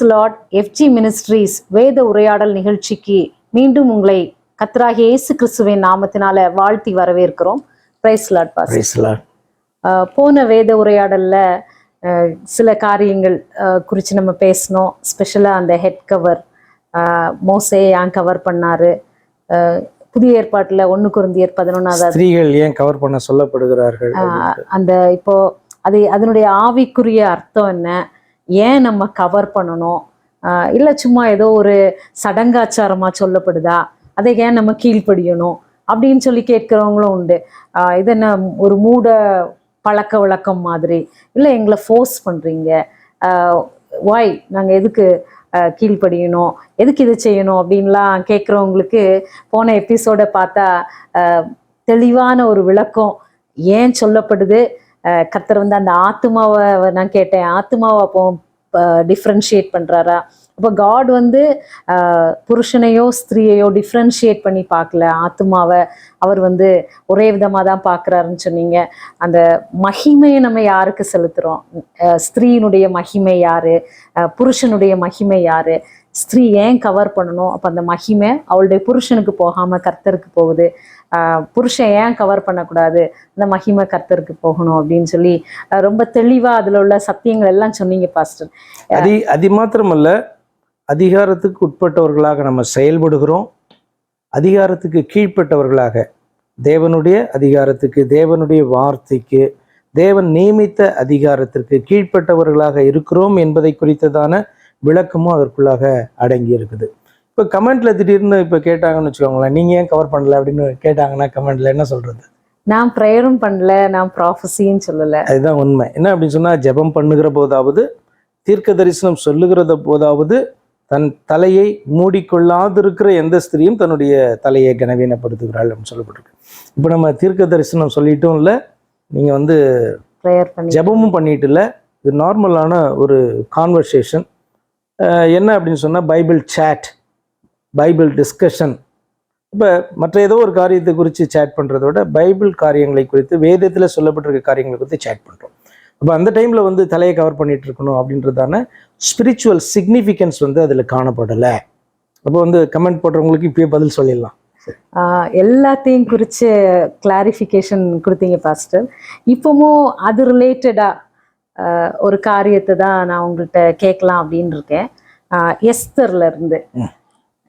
Price Lord FG ministries வேத உரையாடல் நிகழ்ச்சிக்கு மீண்டும் உங்களை கத்ராகிய இயேசு கிறிஸ்துவின் நாமத்தினால வாழ்த்தி வரவேற்கிறோம். பிரைஸ் லார்ட் பாஸ். போன வேத உரையாடல்ல சில காரியங்கள் குறித்து நம்ம பேசினோம். ஸ்பெஷலாக அந்த ஹெட் கவர் மோசே ஏன் கவர் பண்ணாரு? புதிய ஏற்பாட்டில் ஒன்று குருந்தியர் பதினொன்றாவது ஸ்திரீகள் ஏன் கவர் பண்ண சொல்லப்படுகிறார்கள் அந்த இப்போ அது அதனுடைய ஆவிக்குரிய அர்த்தம் என்ன? ஏன் நம்ம கவர் பண்ணணும்? இல்லை சும்மா ஏதோ ஒரு சடங்காச்சாரமாக சொல்லப்படுதா? அதை ஏன் நம்ம கீழ்ப்படியணும்? அப்படின்னு சொல்லி கேட்குறவங்களும் உண்டு. இது என்ன ஒரு மூட பழக்க வழக்கம் மாதிரி? இல்லை எங்களை ஃபோர்ஸ் பண்ணுறீங்க வாய் நாங்கள் எதுக்கு கீழ்ப்படியணும்? எதுக்கு இது செய்யணும்? அப்படின்லாம் கேட்குறவங்களுக்கு போன எபிசோட பார்த்தா தெளிவான ஒரு விளக்கம். ஏன் சொல்லப்படுது? கத்தர் வந்து அந்த ஆத்மாவை நான் கேட்டேன் ஆத்மாவை அப்போ டிஃப்ரென்ஷியேட் பண்ணுறாரா அப்போ காட் வந்து புருஷனையோ ஸ்திரீயையோ டிஃப்ரென்ஷியேட் பண்ணி பார்க்கல. ஆத்மாவை அவர் வந்து ஒரே விதமாக தான் பார்க்குறாருன்னு சொன்னீங்க. அந்த மகிமையை நம்ம யாருக்கு செலுத்துகிறோம் ஸ்திரீயினுடைய மகிமை யாரு? புருஷனுடைய மகிமை யாரு? ஸ்திரீ ஏன் கவர் பண்ணணும்? அப்போ அந்த மகிமை அவளுடைய புருஷனுக்கு போகாமல் கர்த்தருக்கு போகுது. புருஷன் ஏன் கவர் பண்ணக்கூடாது? இந்த மகிமை கர்த்தருக்கு போகணும் அப்படின்னு சொல்லி ரொம்ப தெளிவா அதுல உள்ள சத்தியங்கள் எல்லாம் சொன்னீங்க பாஸ்டர். அதி அது மாத்திரமல்ல அதிகாரத்துக்கு உட்பட்டவர்களாக நம்ம செயல்படுகிறோம். அதிகாரத்துக்கு கீழ்ப்பட்டவர்களாக தேவனுடைய அதிகாரத்துக்கு தேவனுடைய வார்த்தைக்கு தேவன் நியமித்த அதிகாரத்திற்கு கீழ்ப்பட்டவர்களாக இருக்கிறோம் என்பதை குறித்ததான விளக்கமும் அதற்குள்ளாக அடங்கி இருக்குது இப்போ கமெண்ட்ல திடீர்னு இப்போ கேட்டாங்கன்னு வச்சுக்கோங்களேன் நீங்க ஏன் கவர் பண்ணல அப்படின்னு கேட்டாங்கன்னா கமெண்ட்ல என்ன சொல்றது? நான் ப்ரேயரும் பண்ணல நான் ப்ராஃபஸின்னு சொல்லல. அதுதான் உண்மை. என்ன அப்படின்னு சொன்னா ஜெபம் பண்ணுகிற போதாவது தீர்க்க தரிசனம் சொல்லுகிறத போதாவது தன் தலையை மூடிக்கொள்ளாதிருக்கிற எந்த ஸ்திரியும் தன்னுடைய தலையை கனவீனப்படுத்துகிறாள் அப்படின்னு சொல்லப்பட்டிருக்கு. இப்போ நம்ம தீர்க்க தரிசனம் சொல்லிட்டும் இல்லை நீங்கள் வந்து ஜெபமும் பண்ணிட்டு இல்லை இது நார்மலான ஒரு கான்வர்சேஷன் என்ன அப்படின்னு சொன்னால் பைபிள் சேட் பைபிள் டிஸ்கஷன். இப்போ மற்ற ஏதோ ஒரு காரியத்தை குறித்து சேட் பண்ணுறத விட பைபிள் காரியங்களை குறித்து வேதத்தில் சொல்லப்பட்டிருக்க காரியங்களை குறித்து சேட் பண்ணுறோம் அப்போ அந்த டைமில் வந்து தலையை கவர் பண்ணிட்டு இருக்கணும் அப்படின்றதான ஸ்பிரிச்சுவல் சிக்னிஃபிகன்ஸ் வந்து அதில் காணப்படலை. அப்போ வந்து கமெண்ட் போடுறவங்களுக்கு இப்பயே பதில் சொல்லிடலாம். எல்லாத்தையும் குறித்து கிளாரிஃபிகேஷன் கொடுத்தீங்க பாஸ்டர் இப்போவும் அது ரிலேட்டடா ஒரு காரியத்தை தான் நான் உங்கள்கிட்ட கேட்கலாம் அப்படின்னு இருக்கேன் ஆஹ்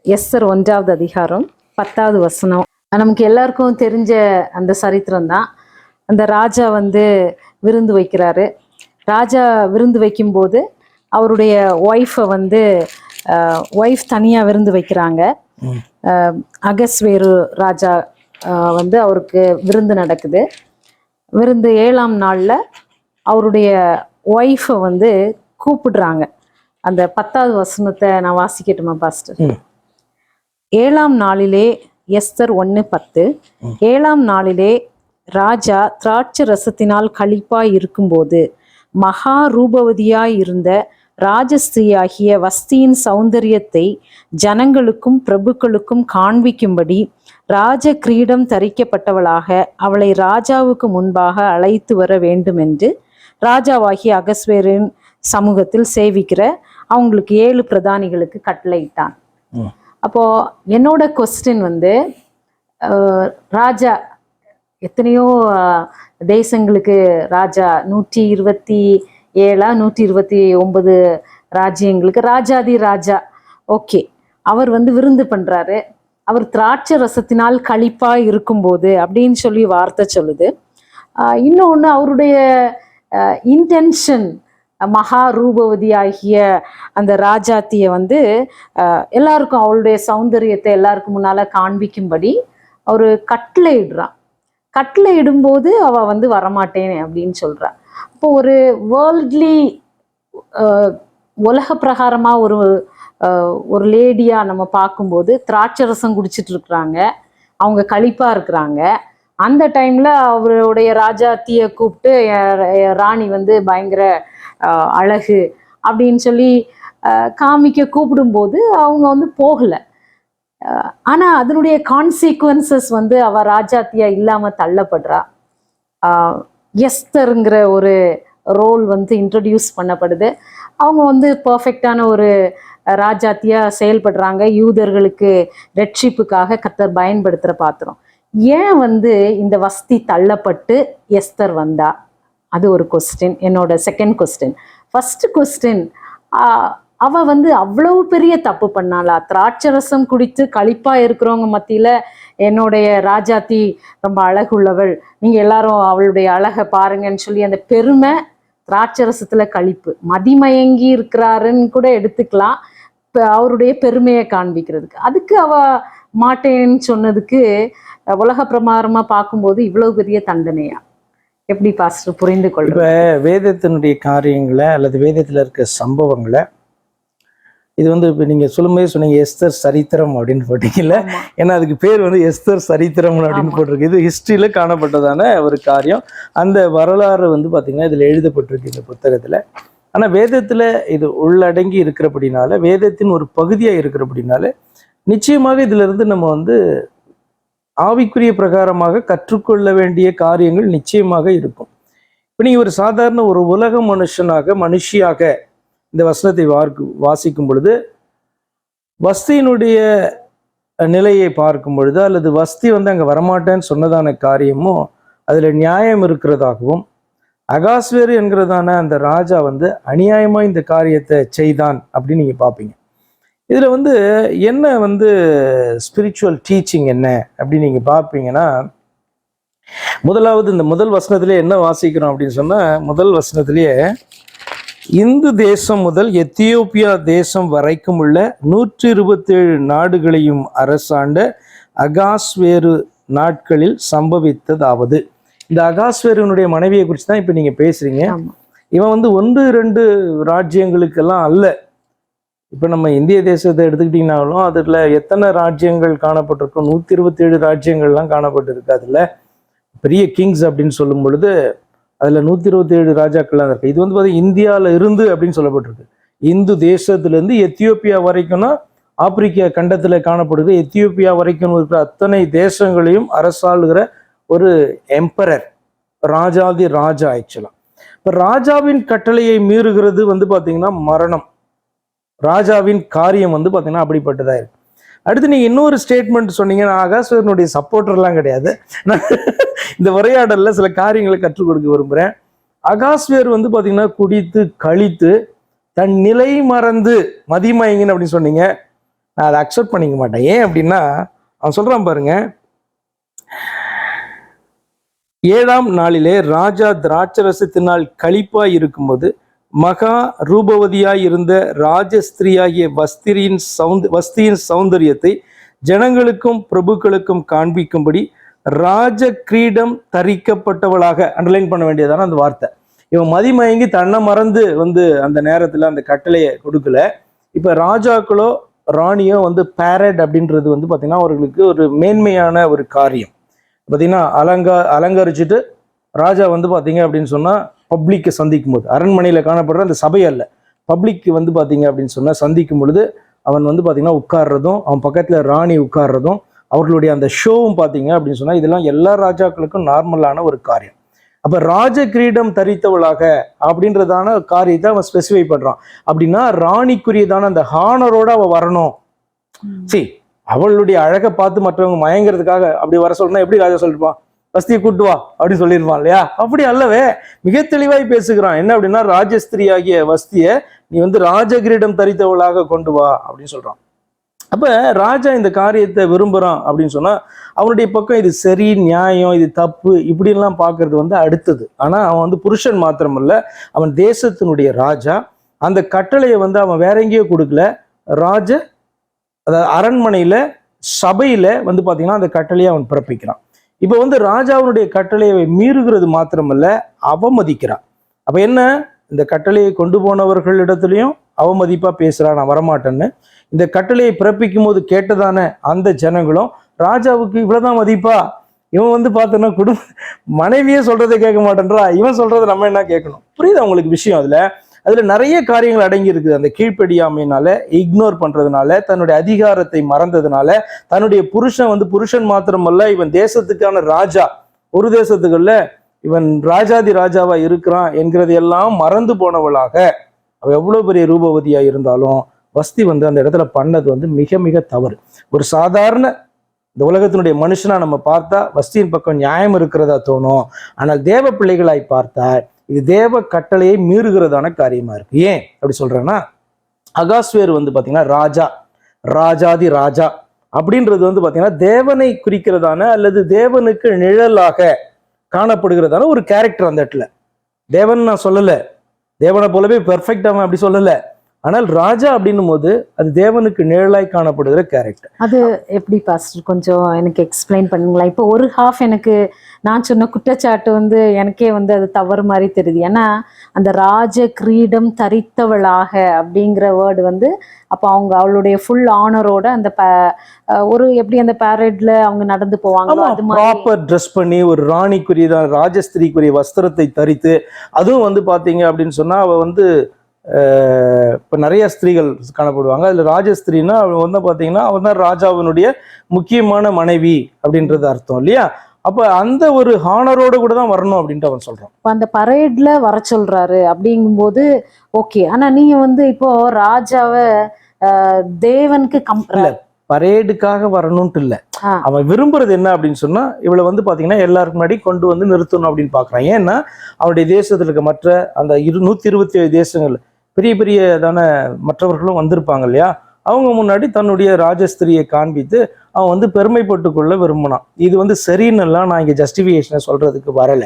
எஸ்தர் ஒன்றாவது அதிகாரம் பத்தாவது வசனம். நமக்கு எல்லாருக்கும் தெரிஞ்ச அந்த சரித்திரம் தான். அந்த ராஜா வந்து விருந்து வைக்கிறாரு. ராஜா விருந்து வைக்கும்போது அவருடைய ஒய்ஃபை வந்து ஒய்ஃப் தனியாக விருந்து வைக்கிறாங்க. அகஸ்வேரு ராஜா வந்து அவருக்கு விருந்து நடக்குது. விருந்து ஏழாம் நாளில் அவருடைய ஒய்ஃபை வந்து கூப்பிடுறாங்க. அந்த பத்தாவது வசனத்தை நான் வாசிக்கட்டுமா பாஸ்டர். ஏழாம் நாளிலே எஸ்தர் ஒன்று பத்து. ஏழாம் நாளிலே ராஜா திராட்சை ரசத்தினால் களிப்பாய் இருக்கும்போது மகா ரூபவதியாய் இருந்த ராஜஸ்திரியாகிய வஸ்தியின் சௌந்தரியத்தை ஜனங்களுக்கும் பிரபுக்களுக்கும் காண்பிக்கும்படி ராஜ கிரீடம் தரிக்கப்பட்டவளாக அவளை ராஜாவுக்கு முன்பாக அழைத்து வர வேண்டும் என்று ராஜாவாகிய அகஸ்வேரின் சமூகத்தில் சேவிக்கிற அவங்களுக்கு ஏழு பிரதானிகளுக்கு கட்டளையிட்டான். அப்போது அப்போ என்னோட கொஸ்டின் வந்து ராஜா எத்தனையோ தேசங்களுக்கு ராஜா நூற்றி இருபத்தி ஏழா நூற்றி இருபத்தி ஒன்பது ராஜ்யங்களுக்கு ராஜாதி ராஜா. ஓகே. அவர் வந்து விருந்து பண்ணுறாரு அவர் திராட்சை ரசத்தினால் கழிப்பாக இருக்கும்போது அப்படின்னு சொல்லி வார்த்தை சொல்லுது. இன்னொன்று அவருடைய இன்டென்ஷன் மகா ரூபவதி ஆகிய அந்த ராஜாத்திய வந்து எல்லாருக்கும் அவளுடைய சௌந்தரியத்தை எல்லாருக்கும் முன்னால காண்பிக்கும்படி அவரு கட்டளை இடுறான் கட்டளை இடும்போது அவ வந்து வரமாட்டேன் அப்படின்னு சொல்றா. இப்போ ஒரு வேர்ல்ட்லி உலக பிரகாரமா ஒரு ஒரு லேடியா நம்ம பார்க்கும்போது திராட்சை ரசம் குடிச்சிட்டு இருக்கிறாங்க. அவங்க கழிப்பாக இருக்கிறாங்க. அந்த டைம்ல அவருடைய ராஜாத்தியை கூப்பிட்டு ராணி வந்து பயங்கர அழகு அப்படின்னு சொல்லி காமிக்க கூப்பிடும்போது அவங்க வந்து போகல. ஆனால் ஆனா அதனுடைய கான்சிக்வன்சஸ் வந்து அவ ராஜாத்தியா இல்லாம தள்ளப்படுறா. எஸ்தருங்கிற ஒரு ரோல் வந்து இன்ட்ரடியூஸ் பண்ணப்படுது. அவங்க வந்து பர்ஃபெக்டான ஒரு ராஜாத்தியா செயல்படுறாங்க. யூதர்களுக்கு ரட்சிப்புக்காக கத்தர் பயன்படுத்துகிற பாத்திரம். ஏன் வந்து இந்த வஸ்தி தள்ளப்பட்டு எஸ்தர் வந்தா? அது ஒரு கொஸ்டின் என்னோட செகண்ட் கொஸ்டின் ஃபர்ஸ்ட் கொஸ்டின் அவ வந்து அவ்வளவு பெரிய தப்பு பண்ணாளா? திராட்சரசம் குடித்து களிப்பா இருக்கிறவங்க மத்தியில என்னுடைய ராஜாத்தி ரொம்ப அழகுள்ளவள். நீங்க எல்லாரும் அவளுடைய அழகை பாருங்கன்னு சொல்லி அந்த பெருமை திராட்சரசத்துல கழிப்பு. மதிமயங்கி இருக்கிறாருன்னு கூட எடுத்துக்கலாம். அவருடைய பெருமையை காண்பிக்கிறதுக்கு. அதுக்கு அவ மாட்டேன்னு சொன்னதுக்கு உலக பிரமாரமா பார்க்கும்போது இவ்வளவு பெரிய தண்டனையா? எப்படி பாஸ்டர் புரிந்து கொள்ற வேதத்தினுடைய காரியங்களை அல்லது வேதத்துல இருக்க சம்பவங்களை இது வந்து இப்போ நீங்க சொல்லும்போது சொன்னீங்க எஸ்தர் சரித்திரம் அப்படின்னு போட்டீங்கல்ல? ஏன்னா அதுக்கு பேர் வந்து எஸ்தர் சரித்திரம் அப்படின்னு. போட்டிருக்கு. இது ஹிஸ்டரியில காணப்பட்டதான ஒரு காரியம். அந்த வரலாறு வந்து பாத்தீங்கன்னா இதுல எழுதப்பட்டிருக்கு இந்த புத்தகத்துல. ஆனா வேதத்துல இது உள்ளடங்கி இருக்கிறபடினால வேதத்தின் ஒரு பகுதியா இருக்கிறபடினால நிச்சயமாக இதிலிருந்து நம்ம வந்து ஆவிக்குரிய பிரகாரமாக கற்றுக்கொள்ள வேண்டிய காரியங்கள் நிச்சயமாக இருக்கும். இப்போ நீங்கள் ஒரு சாதாரண ஒரு உலக மனுஷனாக மனுஷியாக இந்த வசனத்தை வார்க்கு வாசிக்கும் பொழுது வஸ்தியினுடைய நிலையை பார்க்கும் பொழுது அல்லது வஸ்தி வந்து அங்கே வரமாட்டேன்னு சொன்னதான காரியமும் அதில் நியாயம் இருக்கிறதாகவும் அகாஸ்வேரு என்கிறதான அந்த ராஜா வந்து அநியாயமாக இந்த காரியத்தை செய்தான் அப்படின்னு நீங்கள் பார்ப்பீங்க. இதில் வந்து என்ன வந்து ஸ்பிரிச்சுவல் டீச்சிங் என்ன அப்படின்னு நீங்கள் பார்ப்பீங்கன்னா முதலாவது இந்த முதல் வசனத்திலே என்ன வாசிக்கிறோம் அப்படின்னு சொன்னால் முதல் வசனத்திலேயே இந்து தேசம் முதல் எத்தியோப்பியா தேசம் வரைக்கும் உள்ள நூற்றி இருபத்தேழு நாடுகளையும் அரசாண்ட அகாஸ்வேரு நாட்களில் சம்பவித்ததாவது. இந்த அகாஸ்வேருனுடைய மனைவியை குறித்து தான் இப்போ நீங்கள் பேசுறீங்க. ஆமா. இவன் வந்து ஒன்று ரெண்டு ராஜ்யங்களுக்கெல்லாம் அல்ல. இப்போ நம்ம இந்திய தேசத்தை எடுத்துக்கிட்டிங்கனாலும் அதில் எத்தனை ராஜ்யங்கள் காணப்பட்டிருக்கும் நூற்றி இருபத்தேழு ராஜ்யங்கள்லாம் காணப்பட்டிருக்கு. அதில் பெரிய கிங்ஸ் அப்படின்னு சொல்லும் பொழுது அதில் நூற்றி இருபத்தேழு ராஜாக்கள்லாம் இருக்கு. இது வந்து பார்த்தீங்கன்னா இந்தியாவில் இருந்து அப்படின்னு சொல்லப்பட்டிருக்கு. இந்து தேசத்துலேருந்து எத்தியோப்பியா வரைக்கும்னா ஆப்பிரிக்கா கண்டத்தில் காணப்படுது. எத்தியோப்பியா வரைக்கும் இருக்கிற அத்தனை தேசங்களையும் அரசாளுகிற ஒரு எம்பரர் ராஜாதி ராஜா ஆக்சுவலாக இப்போ ராஜாவின் கட்டளையை மீறுகிறது வந்து பார்த்தீங்கன்னா மரணம். ராஜாவின் காரியம் வந்து பார்த்தீங்கன்னா அப்படிப்பட்டதாக இருக்கு. அடுத்து நீங்கள் இன்னொரு ஸ்டேட்மெண்ட் சொன்னீங்கன்னா ஆகாஸ்வரனுடைய சப்போர்ட்டர்லாம் கிடையாது. நான் இந்த உரையாடலில் சில காரியங்களை கற்றுக் கொடுக்க விரும்புகிறேன் அகாஸ்வேர் வந்து பார்த்தீங்கன்னா குடித்து கழித்து தன் நிலை மறந்து மதிமயங்கன்னு அப்படின்னு சொன்னீங்க. நான் அதை அக்செப்ட் பண்ணிக்க மாட்டேன். ஏன் அப்படின்னா அவன் சொல்கிறான் பாருங்க. ஏழாம் நாளிலே ராஜா திராட்சரசத்தினால் கழிப்பாக இருக்கும்போது மகா ரூபவதியாய் இருந்த ராஜஸ்திரியாகிய வஸ்திரியின் சௌந்த வஸ்தியின் சௌந்தரியத்தை ஜனங்களுக்கும் பிரபுக்களுக்கும் காண்பிக்கும்படி ராஜ கிரீடம் தரிக்கப்பட்டவளாக அண்டர்லைன் பண்ண வேண்டியதான அந்த வார்த்தை. இவன் மதிமயங்கி தன்னை மறந்து வந்து அந்த நேரத்துல அந்த கட்டளையை கொடுக்கல. இப்ப ராஜாக்களோ ராணியோ வந்து பேரட் அப்படின்றது வந்து பாத்தீங்கன்னா அவர்களுக்கு ஒரு மேன்மையான ஒரு காரியம். பார்த்திங்கன்னா அலங்கா அலங்கரிச்சுட்டு ராஜா வந்து பார்த்தீங்க அப்படின்னு சொன்னால் பப்ளிக்கை சந்திக்கும் போது அரண்மனையில் காணப்படுற அந்த சபை அல்ல. பப்ளிக் வந்து பார்த்தீங்க அப்படின்னு சொன்னால் சந்திக்கும் பொழுது அவன் வந்து பார்த்தீங்கன்னா உட்கார்றதும் அவன் பக்கத்தில் ராணி உட்கார்றதும் அவர்களுடைய அந்த ஷோவும் பார்த்தீங்க அப்படின்னு சொன்னால் இதெல்லாம் எல்லா ராஜாக்களுக்கும் நார்மலான ஒரு காரியம். அப்போ ராஜ கிரீடம் தரித்தவளாக அப்படின்றதான காரியத்தை அவன் ஸ்பெசிஃபை பண்ணுறான் அப்படின்னா ராணிக்குரியதான அந்த ஹானரோட அவள் வரணும். சரி அவளுடைய அழகை பார்த்து மற்றவங்க மயங்கிறதுக்காக அப்படி வர சொல்லணும் எப்படி ராஜா சொல்லிருப்பான்? வசதியை கூட்டு வா அப்படின்னு சொல்லியிருப்பான் இல்லையா? அப்படி அல்லவே மிக தெளிவாய் பேசுகிறான். என்ன அப்படின்னா ராஜஸ்திரி ஆகிய வஸ்திய நீ வந்து ராஜகிரீடம் தரித்தவளாக கொண்டு வா அப்படின்னு சொல்றான். அப்ப ராஜா இந்த காரியத்தை விரும்புறான் அப்படின்னு சொன்னா அவனுடைய பக்கம் இது சரி நியாயம் இது தப்பு இப்படிலாம் பார்க்கறது வந்து அடுத்தது. ஆனா அவன் வந்து புருஷன் மாத்திரமல்ல அவன் தேசத்தினுடைய ராஜா. அந்த கட்டளையை வந்து அவன் வேற எங்கேயோ கொடுக்கல. ராஜ அதாவது அரண்மனையில சபையில வந்து பாத்தீங்கன்னா அந்த கட்டளையை அவன் பிறப்பிக்கிறான். இப்போ வந்து ராஜாவினுடைய கட்டளையை மீறுகிறது மாத்திரமல்ல அவமதிக்கிறான். அப்போ என்ன? இந்த கட்டளையை கொண்டு போனவர்களிடத்துலையும் அவமதிப்பா பேசுகிறான் நான் வரமாட்டேன்னு. இந்த கட்டளையை பிறப்பிக்கும் போது கேட்டதான அந்த ஜனங்களும் ராஜாவுக்கு இவ்வளோதான் மதிப்பா? இவன் வந்து பார்த்தோன்னா குடும்ப மனைவியே சொல்றதை கேட்க மாட்டேன்றா? இவன் சொல்றதை நம்ம என்ன கேட்கணும்? புரியுது அவங்களுக்கு விஷயம் அதில்? அதுல நிறைய காரியங்கள் அடங்கி இருக்குது அந்த கீழ்ப்படியாமையினால இக்னோர் பண்றதுனால தன்னுடைய அதிகாரத்தை மறந்ததுனால தன்னுடைய புருஷன் வந்து புருஷன் மாத்திரமல்ல இவன் தேசத்துக்கான ராஜா. ஒரு தேசத்துக்குள்ள இவன் ராஜாதி ராஜாவா இருக்கிறான் என்கிறதையெல்லாம் மறந்து போனவளாக அவ எவ்வளவு பெரிய ரூபவதியா இருந்தாலும் வஸ்தி வந்து அந்த இடத்துல பண்ணது வந்து மிக மிக தவறு. ஒரு சாதாரண இந்த உலகத்தினுடைய மனுஷனா நம்ம பார்த்தா வஸ்தியின் பக்கம் நியாயம் இருக்கிறதா தோணும். ஆனால் தேவ பிள்ளைகளாய் பார்த்தா இது தேவ கட்டளையை மீறுகிறதான காரியமா இருக்கு. ஏன் அப்படி சொல்றேன்னா அகாஸ்வேர் வந்து பாத்தீங்கன்னா ராஜா ராஜாதி ராஜா அப்படின்றது வந்து பாத்தீங்கன்னா தேவனை குறிக்கிறதான அல்லது தேவனுக்கு நிழலாக காணப்படுகிறதான ஒரு கேரக்டர் அந்த இடத்துல. தேவன் நான் சொல்லல. தேவனை போலவே பெர்ஃபெக்ட் அவன் அப்படி சொல்லல. ஆனால் ராஜா அப்படின்னும் போது அது தேவனுக்கு நிழலாய் காணப்படுகிற கேரக்டர் அது எப்படி பாஸ்டர் கொஞ்சம் எனக்கு எக்ஸ்பிளைன் பண்ணுங்களா இப்போ ஒரு ஹாஃப் எனக்கு நான் சொன்ன குற்றச்சாட்டு வந்து எனக்கே வந்து அது தவறு மாதிரி தெரியுது. ஏன்னா அந்த ராஜ கிரீடம் தரித்தவளாக அப்படிங்கிற வேர்டு வந்து அப்போ அவங்க அவளுடைய ஃபுல் ஆனரோட அந்த ஒரு எப்படி அந்த பேரட்ல அவங்க நடந்து போவாங்களோ அது மாதிரி ப்ராப்பர் ட்ரெஸ் பண்ணி ஒரு ராணிக்குரியதான் ராஜஸ்திரிக்குரிய வஸ்திரத்தை தரித்து அதுவும் வந்து பாத்தீங்க அப்படின்னு சொன்னா அவ வந்து இப்ப நிறைய ஸ்திரீகள் காணப்படுவாங்க. அதுல ராஜஸ்திரின்னா அவ வந்து பாத்தீங்கன்னா அவன் தான் ராஜாவினுடைய முக்கியமான மனைவி அப்படின்றது அர்த்தம் இல்லையா? அப்ப அந்த ஒரு ஹானரோட கூட தான் வரணும் அப்படின்ட்டு அவன் சொல்றான் இப்போ அந்த பரேட்ல வர சொல்றாரு அப்படிங்கும்போது ஓகே ஆனா நீங்க வந்து இப்போ ராஜாவை தேவனுக்கு கம் இல்ல. பரேடுக்காக வரணும்ட்டு இல்ல. அவன் விரும்புறது என்ன அப்படின்னு சொன்னா இவளை வந்து பாத்தீங்கன்னா எல்லாருக்கும் முன்னாடி கொண்டு வந்து நிறுத்தணும் அப்படின்னு பாக்குறான் ஏன்னா அவனுடைய தேசத்துல இருக்க மற்ற அந்த இரு நூத்தி இருபத்தி ஏழு தேசங்கள் பெரிய பெரியதான மற்றவர்களும் வந்திருப்பாங்க இல்லையா அவங்க முன்னாடி தன்னுடைய ராஜஸ்திரியை காண்பித்து அவன் வந்து பெருமைப்பட்டு கொள்ள விரும்பினான். இது வந்து சரின்னு எல்லாம் நான் இங்க ஜஸ்டிஃபிகேஷனை சொல்றதுக்கு வரல.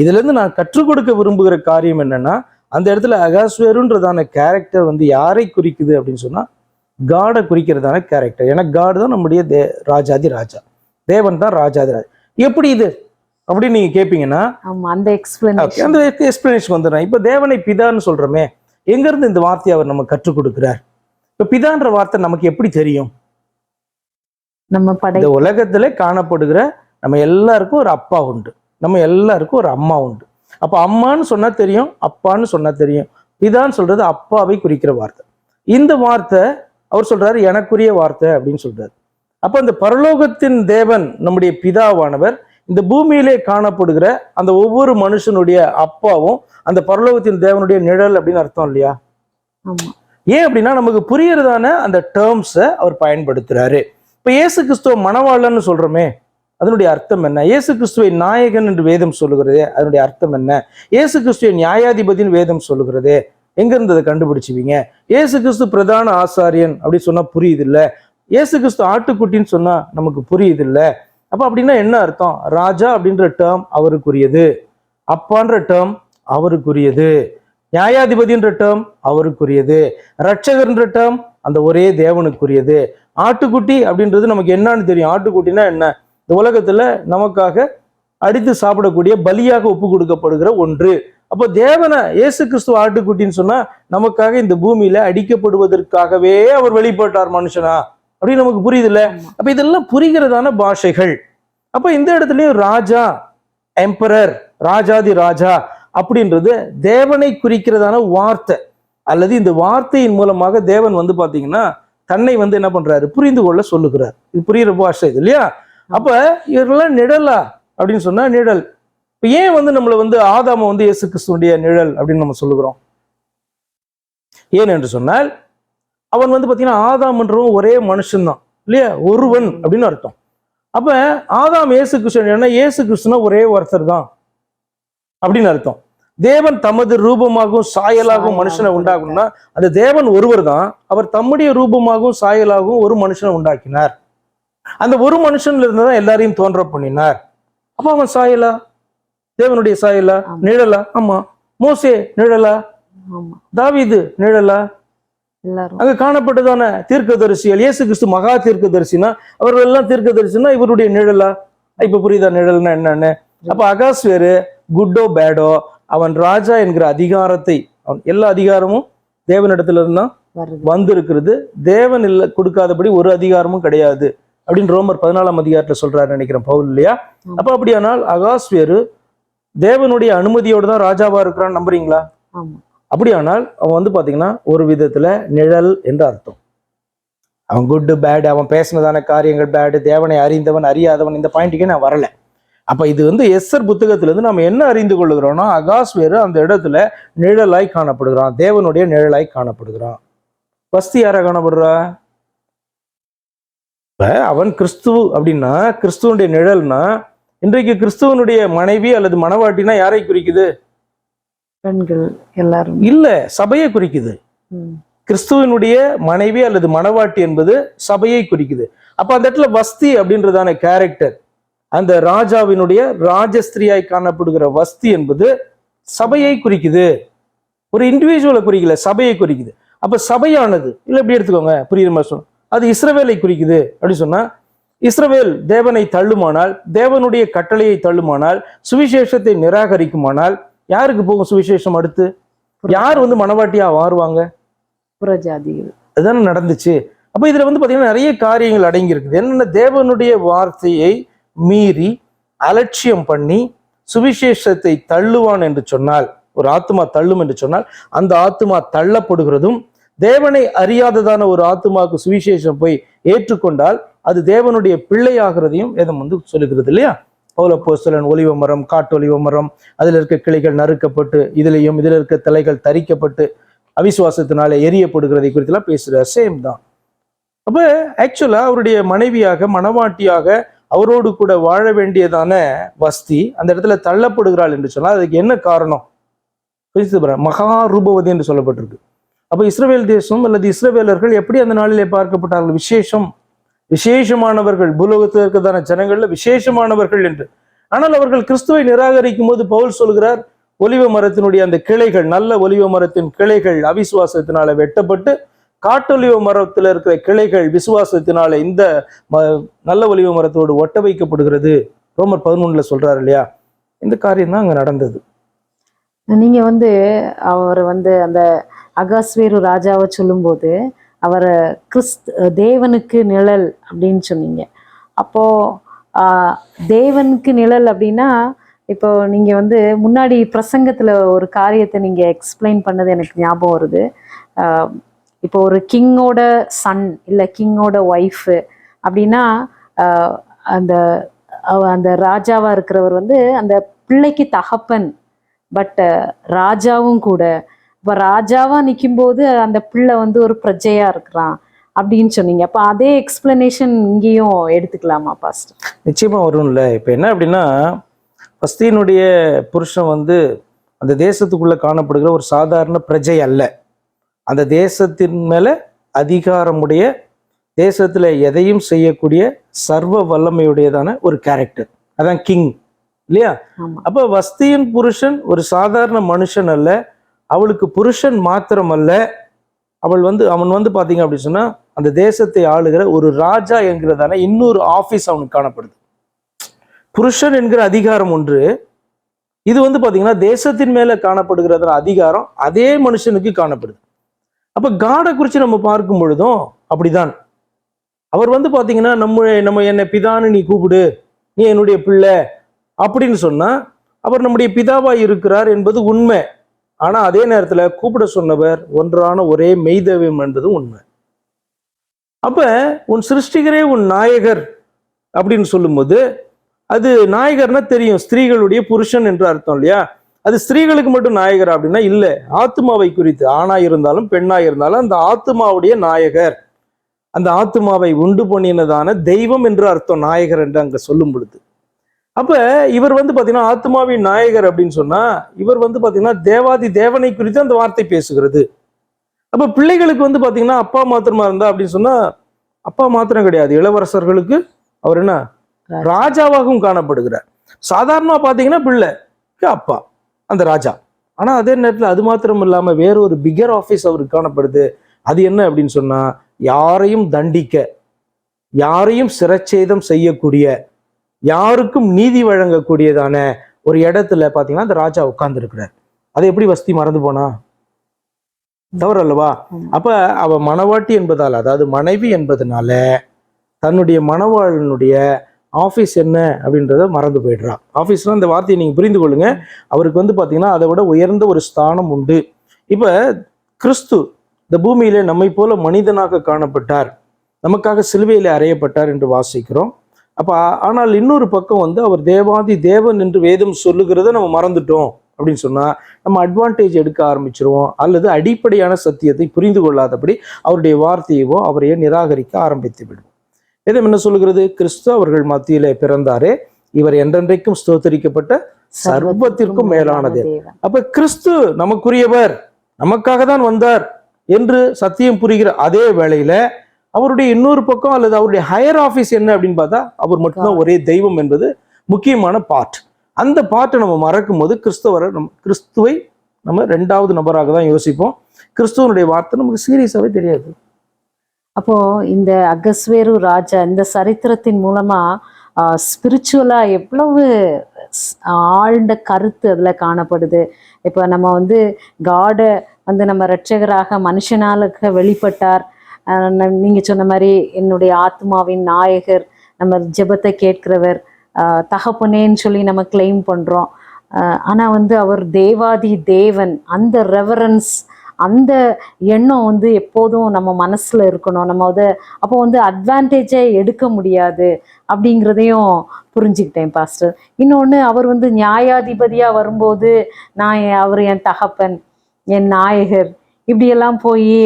இதுல இருந்து நான் கற்றுக் கொடுக்க விரும்புகிற காரியம் என்னன்னா அந்த இடத்துல அகாஸ்வேருன்றதான கேரக்டர் வந்து யாரை குறிக்குது அப்படின்னு சொன்னா காடை குறிக்கிறதான கேரக்டர் ஏன்னா காடு தான் நம்முடைய தே ராஜாதி ராஜா. தேவன் தான் ராஜாதி ராஜா. எப்படி இது? அப்படின்னு நீங்க கேட்பீங்கன்னா அந்த எக்ஸ்பிளனேஷன் அந்த எக்ஸ்பிளனேஷன் வந்துடுறேன். இப்போ தேவனை பிதான்னு சொல்றோமே எங்க இருந்து இந்த வார்த்தையை அவர் நம்ம கற்றுக் கொடுக்கிறார்? இப்போ பிதான்ற வார்த்தை நமக்கு எப்படி தெரியும்? நம்ம படை இந்த உலகத்துல காணப்படுகிற நம்ம எல்லாருக்கும் ஒரு அப்பா உண்டு. நம்ம எல்லாருக்கும் ஒரு அம்மா உண்டு. அப்ப அம்மான்னு சொன்னா தெரியும் அப்பான்னு சொன்னா தெரியும். பிதான்னு சொல்றது அப்பாவை குறிக்கிற வார்த்தை. இந்த வார்த்தை அவர் சொல்றாரு எனக்குரிய வார்த்தை அப்படின்னு சொல்றாரு. அப்ப இந்த பரலோகத்தின் தேவன் நம்முடைய பிதாவானவர் இந்த பூமியிலே காணப்படுகிற அந்த ஒவ்வொரு மனுஷனுடைய அப்பாவும் அந்த பரலோகத்தின் தேவனுடைய நிழல் அப்படின்னு அர்த்தம் இல்லையா? ஏன் அப்படின்னா நமக்கு புரியறதான அந்த டேர்ம்ஸை அவர் பயன்படுத்துறாரு. இப்போ இயேசு கிறிஸ்துவ மணவாளன்னு சொல்றோமே அதனுடைய அர்த்தம் என்ன? இயேசு கிறிஸ்துவை நாயகன் என்று வேதம் சொல்லுகிறது அதனுடைய அர்த்தம் என்ன? இயேசு கிறிஸ்துவை நியாயாதிபதின்னு வேதம் சொல்லுகிறது எங்கேருந்து அதை கண்டுபிடிச்சுவீங்க? இயேசு கிறிஸ்து பிரதான ஆசாரியன் அப்படி சொன்னா புரியுது இல்ல இயேசு கிறிஸ்து ஆட்டுக்குட்டின்னு சொன்னா நமக்கு புரியுது இல்ல அப்போ அப்படின்னா என்ன அர்த்தம்? ராஜா அப்படின்ற டேர்ம் அவருக்குரியது. அப்பான்ற டேர்ம் அவருக்குரியது. நியாயாதிபதின்ற டேர்ம் அவருக்குரியது. ரட்சகர்ன்ற டேர்ம் அந்த ஒரே தேவனுக்குரியது. ஆட்டுக்குட்டி அப்படின்றது நமக்கு என்னன்னு தெரியும். ஆட்டுக்குட்டினா என்ன? இந்த உலகத்துல நமக்காக அடித்து சாப்பிடக்கூடிய பலியாக ஒப்பு கொடுக்கப்படுகிற ஒன்று. அப்போ தேவனை இயேசு கிறிஸ்துவ ஆட்டுக்குட்டின்னு சொன்னா நமக்காக இந்த பூமியில அடிக்கப்படுவதற்காகவே அவர் வெளிப்பட்டார் மனுஷனா? அப்படின்னு நமக்கு புரியுது இல்ல அப்ப இதெல்லாம் புரிகிறதான பாஷைகள். அப்ப இந்த இடத்துலயும் ராஜா எம்பரர் ராஜாதி ராஜா அப்படின்றது தேவனை குறிக்கிறதான வார்த்தை. அல்லது இந்த வார்த்தையின் மூலமாக தேவன் வந்து பாத்தீங்கன்னா தன்னை வந்து என்ன பண்றாரு? புரிந்து கொள்ள சொல்லுகிறார். இது புரியுற பாஷை இது இல்லையா? அப்ப இவரெல்லாம் நிழலா அப்படின்னு சொன்னா நிழல். இப்ப ஏன் வந்து நம்மளை வந்து ஆதாம வந்து இயேசு கிறிஸ்துடைய நிழல் அப்படின்னு நம்ம சொல்லுகிறோம்? ஏன் என்று சொன்னால் அவன் வந்து பாத்தீங்கன்னா ஆதாம்ன்றவன் ஒரே மனுஷன்தான் இல்லையா? ஒருவன் அப்படின்னு அர்த்தம். அப்ப ஆதாம் இயேசு கிறிஸ்து என்ன இயேசு கிறிஸ்துனா ஒரே ஒருத்தர் தான் அப்படின்னு அர்த்தம். தேவன் தமது ரூபமாகவும் சாயலாகவும் மனுஷனை உண்டாக்கணும்னா அந்த தேவன் ஒருவர் தான் அவர் தம்முடைய ரூபமாகவும் சாயலாகவும் ஒரு மனுஷனை உண்டாக்கினார். அந்த ஒரு மனுஷன்ல இருந்து தான் எல்லாரையும் தோன்ற பண்ணினார். அப்ப அவன் சாயலா? தேவனுடைய சாயலா. நிழலா? ஆமா. மோசே நிழலா? தாவீது நிழலா? அங்க காணப்பட்டதான தீர்க்கதரிசிகள் இயேசு கிறிஸ்து மகா தீர்க்கதரிசினா அவர்கள் எல்லாம் தீர்க்கதரிசினா இவருடைய நிழலா? இப்ப புரியுதா நிழல்னா என்னன்னு? அப்ப அகாஸ் வேறு குட்டோ பேடோ அவன் ராஜா என்கிற அதிகாரத்தை அவன் எல்லா அதிகாரமும் தேவனிடத்துல இருந்தான் வந்திருக்கிறது. தேவன் இல்ல கொடுக்காதபடி ஒரு அதிகாரமும் கிடையாது அப்படின்னு ரோமர் பதினாலாம் அதிகாரத்துல சொல்றாரு நினைக்கிறேன் பவுல் இல்லையா? அப்ப அப்படியானால் அகாஸ் வேறு தேவனுடைய அனுமதியோடு தான் ராஜாவா இருக்கிறான்னு நம்புறீங்களா? அப்படியானால் அவன் வந்து பாத்தீங்கன்னா ஒரு விதத்துல நிழல் என்று அர்த்தம். அவன் குட்டு பேட் அவன் பேசினதான காரியங்கள் பேடு தேவனை அறிந்தவன் அறியாதவன் இந்த பாயிண்ட்டுக்கே நான் வரல. அப்ப இது வந்து எஸ்ஸர் புத்தகத்துல இருந்து நம்ம என்ன அறிந்து கொள்ளுகிறோம்னா அகாஸ்வேரு அந்த இடத்துல நிழலாய் காணப்படுகிறான். தேவனுடைய நிழலாய் காணப்படுகிறான். வஸ்தி யாரா காணப்படுறா? இப்ப அவன் கிறிஸ்துவ அப்படின்னா கிறிஸ்துவனுடைய நிழல்னா இன்றைக்கு கிறிஸ்துவனுடைய மனைவி அல்லது மணவாட்டினா யாரை குறிக்குது? பெண்கள் எல்லாரும். இல்ல சபையை குறிக்குது. கிறிஸ்துவனுடைய மனைவி அல்லது மணவாட்டி என்பது சபையை குறிக்குது. அப்ப அந்த இடத்துல வஸ்தி அப்படின்றதான கேரக்டர் அந்த ராஜாவினுடைய ராஜஸ்திரியாய் காணப்படுகிற வஸ்தி என்பது சபையை குறிக்குது. ஒரு இண்டிவிஜுவலை குறிக்கல சபையை குறிக்குது. அப்ப சபையானது இல்ல எப்படி எடுத்துக்கோங்க புரியுற மாதிரி சொல்லணும் அது இஸ்ரவேலை குறிக்குது அப்படி சொன்னா இஸ்ரவேல் தேவனை தள்ளுமானால் தேவனுடைய கட்டளையை தள்ளுமானால் சுவிசேஷத்தை நிராகரிக்குமானால் யாருக்கு போகும் சுவிசேஷம் அடுத்து? யார் வந்து மணவாட்டியா மாறுவாங்க? புறஜாதிகள். அதுதானே நடந்துச்சு. அப்ப இதுல வந்து பாத்தீங்கன்னா நிறைய காரியங்கள் அடங்கி இருக்குது என்னென்ன தேவனுடைய வார்த்தையை மீறி அலட்சியம் பண்ணி சுவிசேஷத்தை தள்ளுவான் என்று சொன்னால் ஒரு ஆத்துமா தள்ளும் என்று சொன்னால் அந்த ஆத்துமா தள்ளப்படுகிறதும் தேவனை அறியாததான ஒரு ஆத்துமாவுக்கு சுவிசேஷம் போய் ஏற்றுக்கொண்டால் அது தேவனுடைய பிள்ளையாகிறதையும் வேதம் வந்து சொல்லுகிறது இல்லையா? பௌலப்போஸ்தலன் ஒலிவ மரம் காட்டு ஒலிவ மரம் அதில் இருக்க கிளைகள் நறுக்கப்பட்டு இதுலேயும் இதில் இருக்க தலைகள் தரிக்கப்பட்டு அவிசுவாசத்தினால எரியப்படுகிறதை குறித்தெல்லாம் பேசுகிறார் சேம் தான். அப்போ ஆக்சுவலாக அவருடைய மனைவியாக மனவாட்டியாக அவரோடு கூட வாழ வேண்டியதான வஸ்தி அந்த இடத்துல தள்ளப்படுகிறாள் என்று சொன்னால் அதுக்கு என்ன காரணம்? மகா ரூபவதி என்று சொல்லப்பட்டிருக்கு. அப்போ இஸ்ரவேல் தேசம் அல்லது இஸ்ரவேலர்கள் எப்படி அந்த நாளிலே பார்க்கப்பட்டார்கள்? விசேஷம். விசேஷமானவர்கள் பூலோகத்தில் இருக்கிறதான ஜனங்கள்ல விசேஷமானவர்கள் என்று. ஆனால் அவர்கள் கிறிஸ்துவை நிராகரிக்கும் போது பவுல் சொல்கிறார் ஒலிவ மரத்தினுடைய அந்த கிளைகள் நல்ல ஒலிவ மரத்தின் கிளைகள் அவிசுவாசத்தினால வெட்டப்பட்டு காட்டொலிவ மரத்தில் இருக்கிற கிளைகள் விசுவாசத்தினால இந்த ம- நல்ல ஒலிவ மரத்தோடு ஒட்ட வைக்கப்படுகிறது ரோமர் பதினொன்றுல சொல்றாரு இல்லையா? இந்த காரியம் தான் அங்கே நடந்தது. நீங்க வந்து அவர் வந்து அந்த அகாஸ்வேரு ராஜாவை சொல்லும்போது அவரை கிறிஸ்த் தேவனுக்கு நிழல் அப்படின்னு சொன்னீங்க. அப்போ தேவனுக்கு நிழல் அப்படின்னா இப்போ நீங்க வந்து முன்னாடி பிரசங்கத்துல ஒரு காரியத்தை நீங்க எக்ஸ்பிளைன் பண்ணது எனக்கு ஞாபகம் வருது. இப்போ ஒரு கிங்கோட சன் இல்லை கிங்கோட ஒய்ஃபு அப்படின்னா அந்த அந்த ராஜாவா இருக்கிறவர் வந்து அந்த பிள்ளைக்கு தகப்பன். பட் ராஜாவும் கூட. இப்போ ராஜாவா நிக்கும்போது அந்த பிள்ளை வந்து ஒரு பிரஜையா இருக்கிறான் அப்படின்னு சொன்னீங்க. அப்போ அதே எக்ஸ்பிளனேஷன் இங்கேயும் எடுத்துக்கலாமா பாஸ்ட் நிச்சயமா வரும்ல. இப்போ என்ன அப்படின்னா பஸ்தீனுடைய புருஷன் வந்து அந்த தேசத்துக்குள்ள காணப்படுகிற ஒரு சாதாரண பிரஜை அல்ல. அந்த தேசத்தின் மேல அதிகாரமுடைய தேசத்துல எதையும் செய்யக்கூடிய சர்வ வல்லமையுடையதான ஒரு கேரக்டர் அதான் கிங் இல்லையா? அப்ப வஸ்தியின் புருஷன் ஒரு சாதாரண மனுஷன் அல்ல அவளுக்கு புருஷன் மாத்திரம் அல்ல அவள் வந்து அவன் வந்து பாத்தீங்க அப்படி சொன்னா அந்த தேசத்தை ஆளுகிற ஒரு ராஜா என்கிறதான இன்னொரு ஆபீஸ் அவனுக்கு காணப்படுது. புருஷன் என்கிற அதிகாரம் ஒன்று இது வந்து பாத்தீங்கன்னா தேசத்தின் மேல காணப்படுகிறதான அதிகாரம் அதே மனுஷனுக்கு காணப்படுது. அப்போ காடை குறித்து நம்ம பார்க்கும் பொழுதும் அப்படிதான். அவர் வந்து பார்த்தீங்கன்னா நம்ம நம்ம என்னை பிதான்னு நீ கூப்பிடு நீ என்னுடைய பிள்ளை அப்படின்னு சொன்னா அவர் நம்முடைய பிதாவா இருக்கிறார் என்பது உண்மை. ஆனால் அதே நேரத்தில் கூப்பிட சொன்னவர் ஒன்றான ஒரே மெய்தவியம் என்பது உண்மை. அப்போ உன் சிருஷ்டிகரே உன் நாயகர் அப்படின்னு சொல்லும்போது அது நாயகர்னா தெரியும் ஸ்திரீகளுடைய புருஷன் என்று அர்த்தம் இல்லையா? அது ஸ்திரீகளுக்கு மட்டும் நாயகர் அப்படின்னா இல்ல. ஆத்மாவை குறித்து ஆணா இருந்தாலும் பெண்ணா இருந்தாலும் அந்த ஆத்மாவுடைய நாயகர். அந்த ஆத்மாவை உண்டு பண்ணினதான தெய்வம் என்று அர்த்தம் நாயகர் என்று அங்க சொல்லும் பொழுது. அப்ப இவர் வந்து பாத்தீங்கன்னா ஆத்மாவின் நாயகர் அப்படின்னு சொன்னா இவர் வந்து பாத்தீங்கன்னா தேவாதி தேவனை குறித்து அந்த வார்த்தை பேசுகிறது. அப்ப பிள்ளைகளுக்கு வந்து பாத்தீங்கன்னா அப்பா மாத்திரமா இருந்தா அப்படின்னு சொன்னா அப்பா மாத்திரம் கிடையாது. இளவரசர்களுக்கு அவர் என்ன? ராஜா. ராஜாவாகவும் காணப்படுகிறார். சாதாரணமா பாத்தீங்கன்னா பிள்ளைக்கு அப்பா. அந்த ராஜா. ஆனா அதே நேரத்துல அது மாத்திரம் இல்லாம வேற ஒரு பிகர் ஆபீஸ் அவருக்கு காணப்படுது. அது என்ன அப்படின்னு சொன்னா யாரையும் தண்டிக்க யாரையும் சிரச்சேதம் செய்யக்கூடிய யாருக்கும் நீதி வழங்கக்கூடியதான ஒரு இடத்துல பாத்தீங்கன்னா அந்த ராஜா உட்கார்ந்து இருக்கிறார் அதை எப்படி வஸ்தி மறந்து போனா? தவறு அல்லவா. அப்ப அவ மணவாட்டி என்பதால் அதாவது மனைவி என்பதனால தன்னுடைய மணவாளனுடைய ஆஃபீஸ் என்ன அப்படின்றத மறந்து போயிடுறான். ஆஃபீஸ்னால் இந்த வார்த்தையை நீங்கள் புரிந்து கொள்ளுங்கள் அவருக்கு வந்து பார்த்தீங்கன்னா அதை விட உயர்ந்த ஒரு ஸ்தானம் உண்டு. இப்போ கிறிஸ்து இந்த பூமியிலே நம்மை போல மனிதனாக காணப்பட்டார். நமக்காக சிலுவையில் அறையப்பட்டார் என்று வாசிக்கிறோம். அப்போ ஆனால் இன்னொரு பக்கம் வந்து அவர் தேவாதி தேவன் என்று வேதம் சொல்லுகிறத நம்ம மறந்துட்டோம் அப்படின்னு சொன்னால் நம்ம அட்வான்டேஜ் எடுக்க ஆரம்பிச்சிருவோம். அல்லது அடிப்படையான சத்தியத்தை புரிந்து கொள்ளாதபடி அவருடைய வார்த்தையவோ அவரையே நிராகரிக்க ஆரம்பித்து விடுவோம் வேதம் என்ன சொல்லுகிறது? கிறிஸ்து அவர்கள் மத்தியிலே பிறந்தாரே. இவர் என்றென்றைக்கும் ஸ்தோத்தரிக்கப்பட்ட சர்வத்திற்கும் மேலானது. அப்ப கிறிஸ்து நமக்குரியவர் நமக்காக தான் வந்தார் என்று சத்தியம் புரிகிற அதே வேளையில அவருடைய இன்னொரு பக்கம் அல்லது அவருடைய ஹையர் ஆபீஸ் என்ன அப்படின்னு பார்த்தா அவர் மட்டும்தான் ஒரே தெய்வம் என்பது முக்கியமான பார்ட் அந்த பார்ட்டை நம்ம மறக்கும் போது கிறிஸ்தவரை நம் கிறிஸ்துவை நம்ம ரெண்டாவது நபராக தான் யோசிப்போம். கிறிஸ்துவனுடைய வார்த்தை நமக்கு சீரியஸாவே தெரியாது. அப்போது இந்த அகஸ்வேரு ராஜா இந்த சரித்திரத்தின் மூலமாக ஸ்பிரிச்சுவலாக எவ்வளவு ஆழ்ந்த கருத்து அதில் காணப்படுது. இப்போ நம்ம வந்து காடை வந்து நம்ம ரட்சகராக மனுஷனாலுக்கு வெளிப்பட்டார். நீங்கள் சொன்ன மாதிரி என்னுடைய ஆத்மாவின் நாயகர் நம்ம ஜெபத்தை கேட்கிறவர் தகப்பனேன்னு சொல்லி நம்ம கிளைம் பண்ணுறோம் ஆனால் வந்து அவர் தேவாதி தேவன் அந்த ரெவரன்ஸ் அந்த எண்ணம் வந்து எப்போதும் நம்ம மனசுல இருக்கணும். நம்ம அதை அப்போ வந்து அட்வான்டேஜை எடுக்க முடியாது அப்படிங்கிறதையும் புரிஞ்சுக்கிட்டேன் பாஸ்டர் இன்னொன்று அவர் வந்து நியாயாதிபதியாக வரும்போது நான் அவர் என் தகப்பன் என் நாயகர் இப்படியெல்லாம் போய்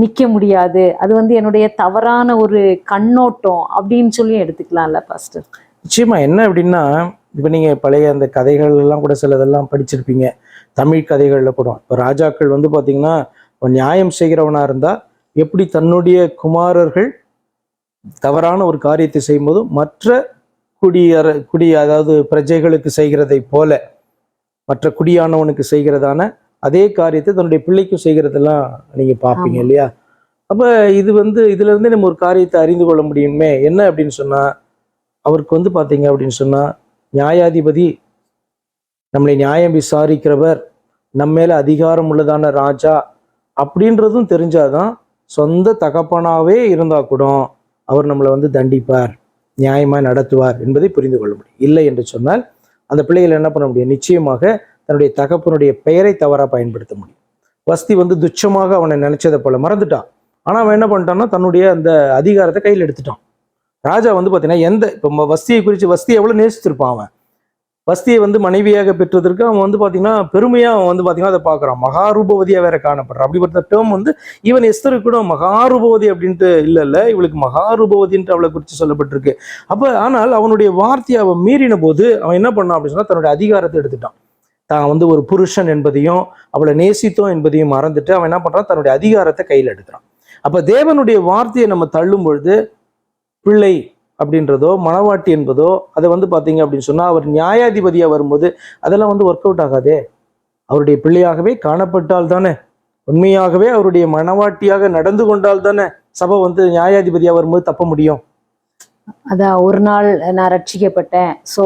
நிற்க முடியாது. அது வந்து என்னுடைய தவறான ஒரு கண்ணோட்டம் அப்படின்னு சொல்லி எடுத்துக்கலாம்ல பாஸ்டர் நிச்சயமா. என்ன அப்படின்னா இப்போ நீங்கள் பழைய அந்த கதைகள் எல்லாம் கூட சிலதெல்லாம் படிச்சிருப்பீங்க. தமிழ் கதைகள்ல கூட இப்போ ராஜாக்கள் வந்து பாத்தீங்கன்னா அவன் நியாயம் செய்கிறவனா இருந்தா எப்படி தன்னுடைய குமாரர்கள் தவறான ஒரு காரியத்தை செய்யும்போது மற்ற குடியர குடி அதாவது பிரஜைகளுக்கு செய்கிறதை போல மற்ற குடியானவனுக்கு செய்கிறதான அதே காரியத்தை தன்னுடைய பிள்ளைக்கும் செய்கிறதெல்லாம் நீங்க பார்ப்பீங்க. இல்லையா? அப்ப இது வந்து இதுல இருந்து நம்ம ஒரு காரியத்தை அறிந்து கொள்ள முடியுமே? என்ன அப்படின்னு சொன்னா அவருக்கு வந்து பாத்தீங்க அப்படின்னு சொன்னா நியாயாதிபதி நம்மளை நியாயம் விசாரிக்கிறவர் நம்ம மேல அதிகாரம் உள்ளதான ராஜா அப்படின்றதும் தெரிஞ்சாதான் சொந்த தகப்பனாவே இருந்தா கூட அவர் நம்மளை வந்து தண்டிப்பார் நியாயமா நடத்துவார் என்பதை புரிந்து கொள்ள முடியும். இல்லை என்று சொன்னால் அந்த பிள்ளைகள் என்ன பண்ண முடியும்? நிச்சயமாக தன்னுடைய தகப்பனுடைய பெயரை தவறா பயன்படுத்த முடியும். வஸ்தி வந்து துச்சமாக அவனை நினைச்சதை போல மறந்துட்டான். ஆனால் அவன் என்ன பண்ணிட்டான்னா தன்னுடைய அந்த அதிகாரத்தை கையில் எடுத்துட்டான். ராஜா வந்து பார்த்தீங்கன்னா எந்த இப்போ வஸ்தியை குறித்து வஸ்தி எவ்வளோ நேசித்திருப்பான் அவன்? வஸ்தியை வந்து மனைவியாக பெற்றதற்கு அவன் வந்து பார்த்தீங்கன்னா பெருமையாக அவன் வந்து பார்த்தீங்கன்னா அதை பார்க்குறான். மகாரூபவதியாக வேற காணப்படுறான். அப்படிப்பட்ட டேர்ம் வந்து ஈவன் எஸ்தருக்கு கூட மகாரூபவதி அப்படின்ட்டு இல்லை இல்லை. இவளுக்கு மகாரூபவதின்ட்டு அவளை குறித்து சொல்லப்பட்டிருக்கு. அப்போ ஆனால் அவனுடைய வார்த்தையை அவன் மீறின போது அவன் என்ன பண்ணான் அப்படின்னு சொன்னால் தன்னுடைய அதிகாரத்தை எடுத்துட்டான். தான் வந்து ஒரு புருஷன் என்பதையும் அவளை நேசித்தோம் என்பதையும் மறந்துட்டு அவன் என்ன பண்ணுறான் தன்னுடைய அதிகாரத்தை கையில் எடுக்கிறான். அப்போ தேவனுடைய வார்த்தையை நம்ம தள்ளும் பொழுது பிள்ளை அப்படின்றதோ மணவாட்டி என்பதோ அதை வந்து பார்த்தீங்க அப்படின்னு சொன்னா அவர் நியாயாதிபதியா வரும்போது அதெல்லாம் வந்து ஒர்க் அவுட் ஆகாதே. அவருடைய பிள்ளையாகவே காணப்பட்டால் தானே. உண்மையாகவே அவருடைய மணவாட்டியாக நடந்து கொண்டால் தானே சபை வந்து நியாயாதிபதியா வரும்போது தப்ப முடியும். அதான் ஒரு நாள் நான் ரட்சிக்கப்பட்டேன். ஸோ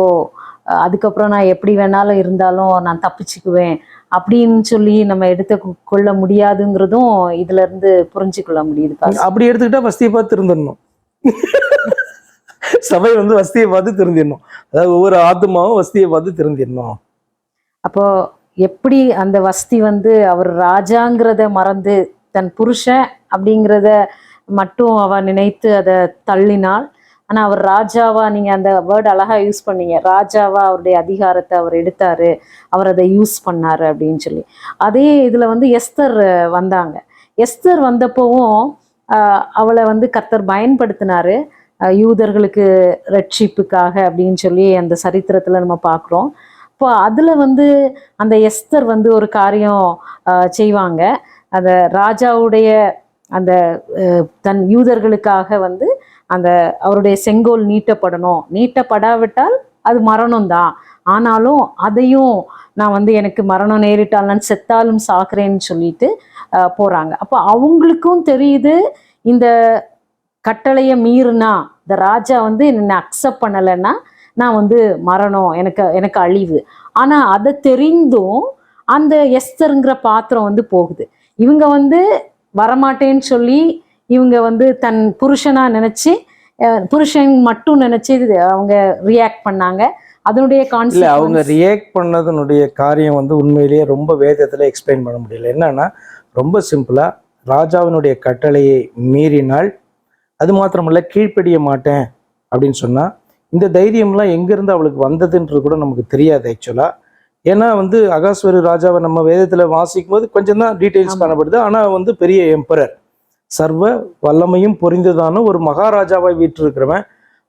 அதுக்கப்புறம் நான் எப்படி வேணாலும் இருந்தாலும் நான் தப்பிச்சுக்குவேன். அப்படின்னு சொல்லி நம்ம எடுத்து கொள்ள முடியாதுங்கிறதும் இதுல இருந்து புரிஞ்சுக்கொள்ள முடியுது அப்படி எடுத்துக்கிட்டா வஸ்தியை பார்த்து திருந்திடணும் சபை வந்து வசதியை பார்த்து திருந்திடணும். அதாவது ஒவ்வொரு ஆத்மாவும் வசதியை பார்த்து திருந்திடணும். அப்போ எப்படி அந்த வசதி வந்து அவர் ராஜாங்கிறத மறந்து தன் புருஷன் அப்படிங்கிறத மட்டும் அவ நினைத்து அதை தள்ளினாள் ஆனால் அவர் ராஜாவா நீங்க அந்த வேர்ட் அழகா யூஸ் பண்ணீங்க. ராஜாவா அவருடைய அதிகாரத்தை அவர் எடுத்தாரு அவர் அதை யூஸ் பண்ணாரு அப்படின்னு சொல்லி. அதே இதில் வந்து எஸ்தர் வந்தாங்க. எஸ்தர் வந்தப்போவும் அவளை வந்து கர்த்தர் பயன்படுத்தினாரு. யூதர்களுக்கு ரட்சிப்புக்காக அப்படின்னு சொல்லி அந்த சரித்திரத்தில் நம்ம பார்க்குறோம் இப்போ அதில் வந்து அந்த எஸ்தர் வந்து ஒரு காரியம் செய்வாங்க. அந்த ராஜாவுடைய அந்த தன் யூதர்களுக்காக வந்து அந்த அவருடைய செங்கோல் நீட்டப்படணும். நீட்டப்படாவிட்டால் அது மரணம் தான். ஆனாலும் அதையும் நான் வந்து எனக்கு மரணம் நேரிட்டால் நான் செத்தாலும் சாக்குறேன்னு சொல்லிட்டு போகிறாங்க அப்போ அவங்களுக்கும் தெரியுது இந்த கட்டளையை மீறினா இந்த ராஜா வந்து என்னை அக்செப்ட் பண்ணலைன்னா நான் வந்து மரணம் எனக்கு எனக்கு அழிவு. ஆனால் அதை தெரிந்தும் அந்த எஸ்தருங்கிற பாத்திரம் வந்து போகுது. இவங்க வந்து வரமாட்டேன்னு சொல்லி இவங்க வந்து தன் புருஷனாக நினச்சி புருஷன் மட்டும் நினச்சி இது அவங்க ரியாக்ட் பண்ணாங்க. அதனுடைய கான்செப்ட் அவங்க ரியாக்ட் பண்ணதனுடைய காரியம் வந்து உண்மையிலேயே ரொம்ப வேதத்தில் எக்ஸ்பிளைன் பண்ண முடியல. என்னன்னா ரொம்ப சிம்பிளாக ராஜாவினுடைய கட்டளையை மீறினால் அது மாத்திரமல்ல கீழ்ப்படிய மாட்டேன் அப்படின்னு சொன்னா இந்த தைரியம்லாம் எங்கேருந்து அவளுக்கு வந்ததுன்றது கூட நமக்கு தெரியாது ஆக்சுவலாக ஏன்னா வந்து அகாஸ்வரி ராஜாவை நம்ம வேதத்தில் வாசிக்கும் போது கொஞ்சம் தான் டீட்டெயில்ஸ். காணப்படுது. ஆனால் வந்து பெரிய எம்பரர் சர்வ வல்லமையும் பொரிந்ததான ஒரு மகாராஜாவாய் வீற்றிருக்கிறவன்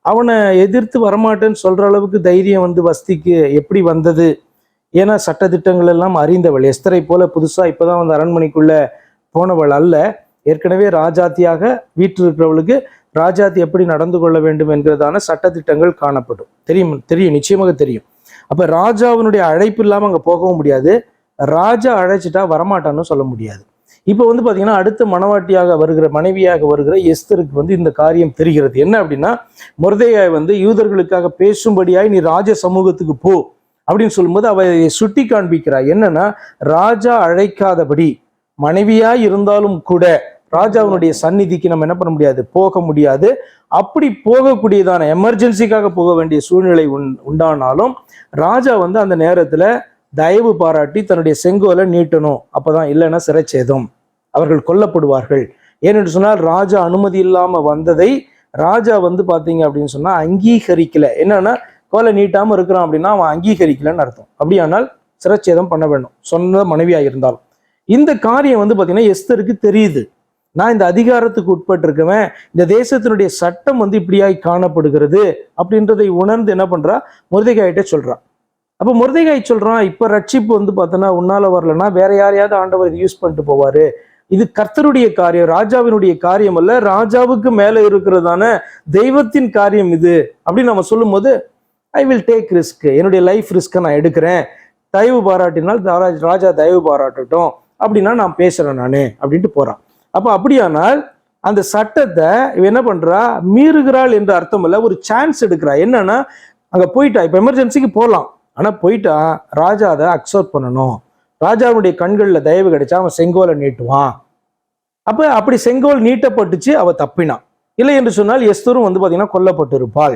அவனை எதிர்த்து வரமாட்டேன்னு சொல்ற அளவுக்கு தைரியம் வந்து வஸ்திக்கு எப்படி வந்தது? ஏன்னா சட்டதிட்டங்கள் எல்லாம் அறிந்தவள். எஸ்தரை போல புதுசா இப்பதான் வந்து அரண்மனைக்குள்ள போனவள் அல்ல. ஏற்கனவே ராஜாத்தியாக வீட்டில் இருக்கிறவளுக்கு ராஜாத்தி எப்படி நடந்து கொள்ள வேண்டும் என்கிறதான சட்டத்திட்டங்கள் காணப்படும். தெரியும் தெரியும் நிச்சயமாக தெரியும். அப்போ ராஜாவினுடைய அழைப்பு இல்லாமல் அங்கே போகவும் முடியாது. ராஜா அழைச்சிட்டா வரமாட்டான்னு சொல்ல முடியாது. இப்போ வந்து பார்த்தீங்கன்னா அடுத்த மணவாட்டியாக வருகிற மனைவியாக வருகிற எஸ்தருக்கு வந்து இந்த காரியம் தெரிகிறது. என்ன அப்படின்னா முருதையாய் வந்து யூதர்களுக்காக பேசும்படியாய் நீ ராஜ சமூகத்துக்கு போ அப்படின்னு சொல்லும்போது அவ சுட்டி காண்பிக்கிறார் என்னன்னா ராஜா அழைக்காதபடி மனைவியாய் இருந்தாலும் கூட ராஜாவினுடைய சந்நிதிக்கு நம்ம என்ன பண்ண முடியாது? போக முடியாது. அப்படி போகக்கூடியதான எமர்ஜென்சிக்காக போக வேண்டிய சூழ்நிலை உண் உண்டானாலும் ராஜா வந்து அந்த நேரத்துல தயவு பாராட்டி தன்னுடைய செங்கோலை நீட்டணும். அப்பதான் இல்லைன்னா சிறைச்சேதம். அவர்கள் கொல்லப்படுவார்கள். ஏனென்று சொன்னால் ராஜா அனுமதி இல்லாம வந்ததை ராஜா வந்து பாத்தீங்க அப்படின்னு சொன்னா அங்கீகரிக்கல. என்னன்னா கோலை நீட்டாம இருக்கிறான் அப்படின்னா அவன் அங்கீகரிக்கலன்னு அர்த்தம். அப்படியானால் சிரச்சேதம் பண்ண வேண்டும் சொன்ன மனைவியாக இருந்தாலும் இந்த காரியம் வந்து பாத்தீங்கன்னா எஸ்தருக்கு தெரியுது. நான் இந்த அதிகாரத்துக்கு உட்பட்டிருக்கவன் இந்த தேசத்தினுடைய சட்டம் வந்து இப்படியாய் காணப்படுகிறது அப்படின்றதை உணர்ந்து என்ன பண்றா? முருதைகாயிட்ட சொல்றான் அப்போ முருதைகாய் சொல்றான் இப்போ ரட்சிப்பு வந்து பார்த்தோன்னா உன்னால வரலன்னா வேற யாரையாவது ஆண்டவர் இது யூஸ் பண்ணிட்டு போவாரு. இது கர்த்தருடைய காரியம் ராஜாவினுடைய காரியம் அல்ல ராஜாவுக்கு மேல இருக்கிறதான தெய்வத்தின் காரியம் இது அப்படின்னு நம்ம சொல்லும்போது ஐ வில் டேக் ரிஸ்க் என்னுடைய லைஃப் ரிஸ்க்கை நான் எடுக்கிறேன். தயவு பாராட்டினால் ராஜா தயவு பாராட்டட்டும். அப்படின்னா நான் பேசுறேன் நானு அப்படின்ட்டு போறான். அப்போ அப்படியானால் அந்த சட்டத்தை இவ என்ன பண்றா? மீறுகிறாள் என்று அர்த்தம் இல்லை ஒரு சான்ஸ் எடுக்கிறா. என்னன்னா அங்கே போயிட்டா. இப்போ எமர்ஜென்சிக்கு போகலாம் ஆனால் போயிட்டா ராஜா அதை அக்செப்ட் பண்ணணும். ராஜாவுடைய கண்களில் தயவு கிடைச்சா அவன் செங்கோலை நீட்டுவான். அப்போ அப்படி செங்கோல் நீட்டப்பட்டுச்சு அவள் தப்பினான். இல்லை என்று சொன்னால் எஸ்தரும் வந்து பாத்தீங்கன்னா கொல்லப்பட்டிருப்பாள்.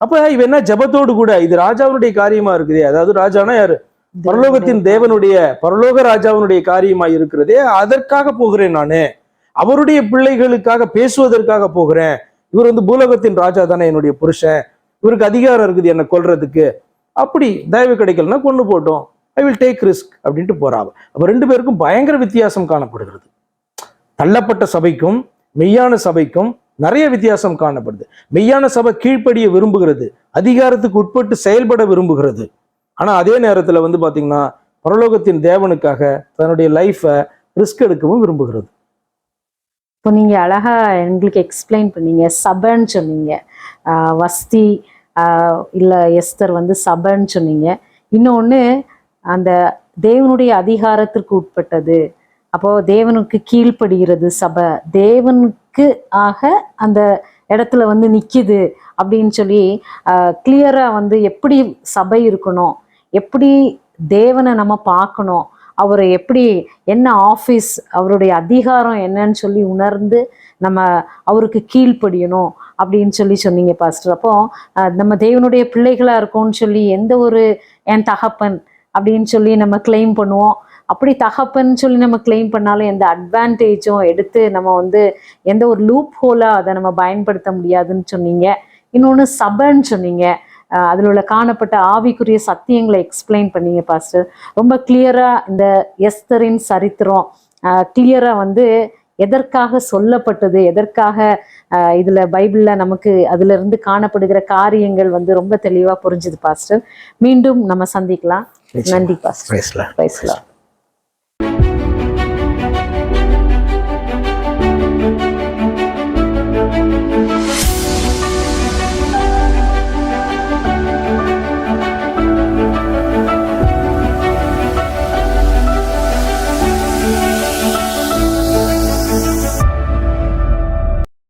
அப்போ இவ என்ன ஜெபத்தோடு கூட இது ராஜாவுடைய காரியமா இருக்குதே. அதாவது ராஜானா யாரு? பரலோகத்தின் தேவனுடைய பரலோக ராஜாவினுடைய காரியமா இருக்கிறதே அதற்காக போகிறேன் நானு. அவருடைய பிள்ளைகளுக்காக பேசுவதற்காக போகிறேன். இவர் வந்து பூலோகத்தின் ராஜா தானே என்னுடைய புருஷன். இவருக்கு அதிகாரம் இருக்குது என்னை கொல்றதுக்கு. அப்படி தயவு கிடைக்கலன்னா கொண்டு போட்டோம். ஐ வில் டேக் ரிஸ்க் அப்படின்ட்டு போறாவ அப்ப ரெண்டு பேருக்கும் பயங்கர வித்தியாசம் காணப்படுகிறது. தள்ளப்பட்ட சபைக்கும் மெய்யான சபைக்கும் நிறைய வித்தியாசம் காணப்படுது. மெய்யான சபை கீழ்ப்படிய விரும்புகிறது. அதிகாரத்துக்கு உட்பட்டு செயல்பட விரும்புகிறது. ஆனால் அதே நேரத்தில் வந்து பார்த்திங்கன்னா பரலோகத்தின் தேவனுக்காக தன்னுடைய லைஃபை ரிஸ்க் எடுக்கவும் விரும்புகிறது. இப்போ நீங்கள் அழகாக எங்களுக்கு எக்ஸ்பிளைன் பண்ணீங்க. சபன்னு சொன்னீங்க. வஸ்தி இல்லை எஸ்தர் வந்து சபன்னு சொன்னீங்க. இன்னொன்று அந்த தேவனுடைய அதிகாரத்திற்கு உட்பட்டது. அப்போது தேவனுக்கு கீழ்ப்படுகிறது சபை. தேவனுக்கு ஆக அந்த இடத்துல வந்து நிற்கிது அப்படின்னு சொல்லி கிளியராக வந்து எப்படி சபை இருக்கணும்? எப்படி தேவனை நம்ம பார்க்கணும்? அவரை எப்படி என்ன ஆஃபீஸ் அவருடைய அதிகாரம் என்னன்னு சொல்லி உணர்ந்து நம்ம அவருக்கு கீழ்ப்படியணும் அப்படின்னு சொல்லி சொன்னீங்க பாஸ்டர் அப்போ நம்ம தேவனுடைய பிள்ளைகளாக இருக்கோம்னு சொல்லி எந்த ஒரு என் தகப்பன் அப்படின்னு சொல்லி நம்ம கிளைம் பண்ணுவோம். அப்படி தகப்பன் சொல்லி நம்ம கிளைம் பண்ணாலும் எந்த அட்வான்டேஜும் எடுத்து நம்ம வந்து எந்த ஒரு லூப் ஹோலாக அதை நம்ம பயன்படுத்த முடியாதுன்னு சொன்னீங்க. இன்னொன்று சபன்னு சொன்னீங்க. அதுல உள்ள காணப்பட்ட ஆவிக்குரிய சத்தியங்களை எக்ஸ்பிளைன் பண்ணீங்க பாஸ்டர் ரொம்ப கிளியரா இந்த எஸ்தரின் சரித்திரம் கிளியரா வந்து எதற்காக சொல்லப்பட்டது எதற்காக இதுல பைபிள்ல நமக்கு அதுல இருந்து காணப்படுகிற காரியங்கள் வந்து ரொம்ப தெளிவா புரிஞ்சுது பாஸ்டர் மீண்டும் நம்ம சந்திக்கலாம். நன்றி பாஸ்டர். பேசலாம்